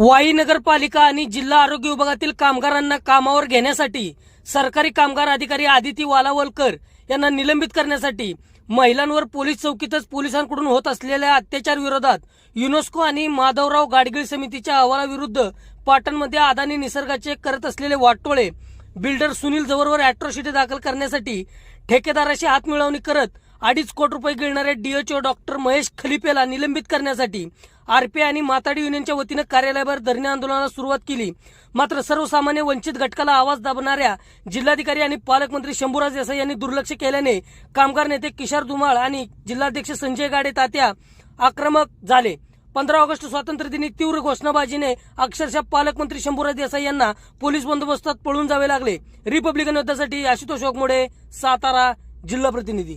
वाई नगरपालिका आणि जिल्हा आरोग्य विभागातील कामगारांना कामावर घेण्यासाठी सरकारी कामगार अधिकारी आदिती वालावलकर यांना निलंबित करण्यासाठी महिलांवर पोलीस चौकीतच पोलिसांकडून होत असलेल्या अत्याचार विरोधात युनेस्को आणि माधवराव गाडगीळ समितीच्या अहवालाविरुद्ध पाटणमध्ये अदानी निसर्गाचे करत असलेले वाटोळे बिल्डर सुनील जवळवर अॅट्रॉसिटी दाखल करण्यासाठी ठेकेदाराशी हातमिळवणी करत अडीच कोटी रुपये गिळणाऱ्या डीएचओ डॉक्टर महेश खलिपेला निलंबित करण्यासाठी आरपीआय आणि माताडी युनियनच्या वतीनं कार्यालयावर धरणे आंदोलनाला सुरुवात केली. मात्र सर्वसामान्य वंचित घटकाला आवाज दाबणाऱ्या जिल्हाधिकारी आणि पालकमंत्री शंभूराज देसाई यांनी दुर्लक्ष केल्याने कामगार नेते किशोर धुमाळ आणि जिल्हाध्यक्ष संजय गाडे तात्या आक्रमक झाले. पंधरा ऑगस्ट स्वातंत्र्य दिनी तीव्र घोषणाबाजीने अक्षरशः पालकमंत्री शंभूराज देसाई यांना पोलीस बंदोबस्तात पळून जावे लागले. रिपब्लिकन युद्धासाठी आशुतोष ओकमोडे सातारा जिल्हा प्रतिनिधी.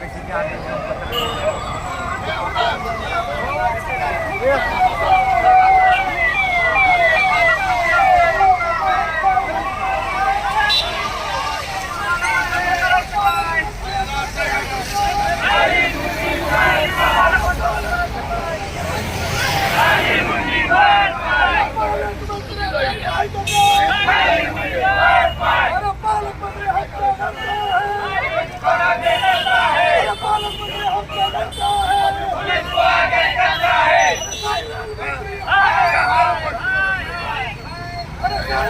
Thank you.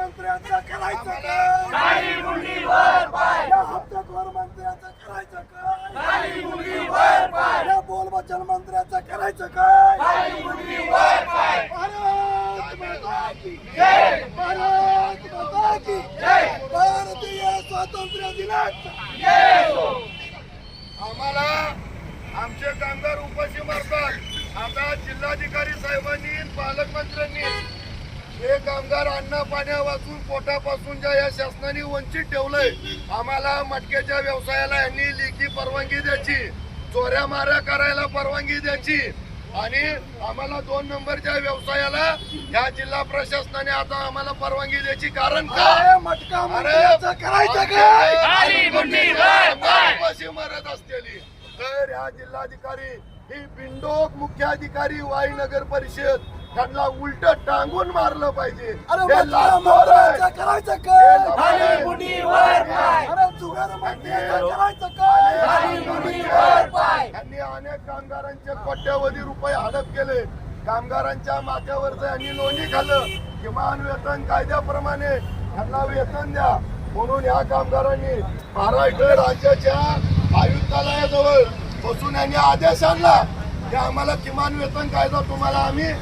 पालकमंत्र्यांचं करायचं काय या हप्त्यावर मंत्र्यांचं करायचं काय या बोलबचन मंत्र्यांचं करायचं काय भारत माता की जय. भारत माता की जय. भारतीय स्वातंत्र्य दिनाचा जय हो आम्हाला आमचे कामगार उपाशी मारतात. आता जिल्हाधिकारी साहेबांनी पालकमंत्र्यांनी हे कामगार अन्न पाण्या वाचून पोटापासून ज्या या शासनाने वंचित ठेवलंय आम्हाला मटक्याच्या व्यवसायाला यांनी लेखी परवानगी द्यायची चोऱ्या माऱ्या करायला परवानगी द्यायची. आणि आम्हाला दोन नंबरच्या व्यवसायाला या जिल्हा प्रशासनाने आता आम्हाला परवानगी द्यायची कारण काय मटका मारत असलेली. तर ह्या जिल्हाधिकारी ही बिंडोक मुख्याधिकारी वाई नगर परिषद. त्यांना उलट टांगून मारलं पाहिजे. करायचं हे लाचखोर खाली आहे. मुंडी वर पाय. अरे जुगार मंत्र्याचं करायचं काय? खाली मुंडी वर पाय. यांनी अनेक कामगारांचे कोट्यवधी रुपये हडप केले. कामगारांच्या माथ्यावरचं यांनी लोणी खाल्लं किमान वेतन कायद्याप्रमाणे यांना वेतन द्या. म्हणून या कामगारांनी महाराष्ट्र राज्याच्या आयुक्तालयाजवळ बसून यांनी आदेश आणला की आम्हाला किमान वेतन कायदा तुम्हाला आम्ही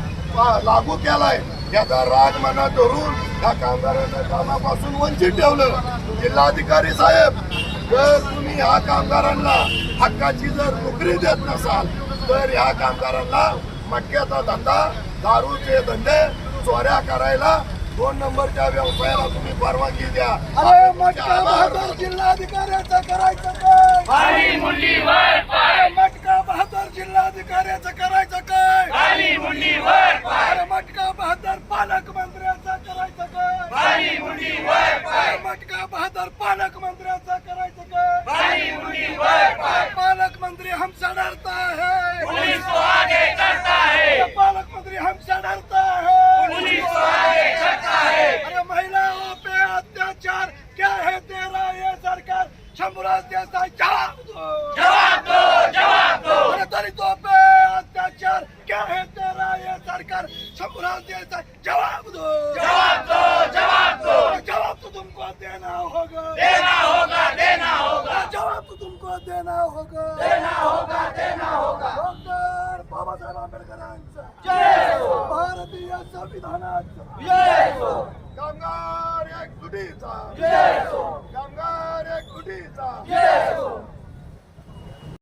लागू केलाय. याचा राग मनात धरून या कामगारांना कामापासून वंचित ठेवलं. जिल्हाधिकारी साहेब जर तुम्ही ह्या कामगारांना हक्काची जर नोकरी देत नसाल तर ह्या कामगारांना मटक्याचा धंदा दारूचे धंदे चोऱ्या करायला दोन नंबरच्या व्यवसायाला तुम्ही परवानगी द्या. अरे जिल्हाधिकाऱ्याचं करायचं काय? अत्याचार क्या है तेरा ये सरकार? शंभूराव द्यायचा जवाब दो। जवाब दो जवाब दो। जवाब तो तुमको देना होगा। देना होगा देना होगा। जवाब तो तुमको देना होगा। देना होगा देना होगा। डॉक्टर बाबासाहेब आंबेडकरांचा। जय हो। भारतीय संविधान जय हो। कामगार एक जय हो। vida! Diego!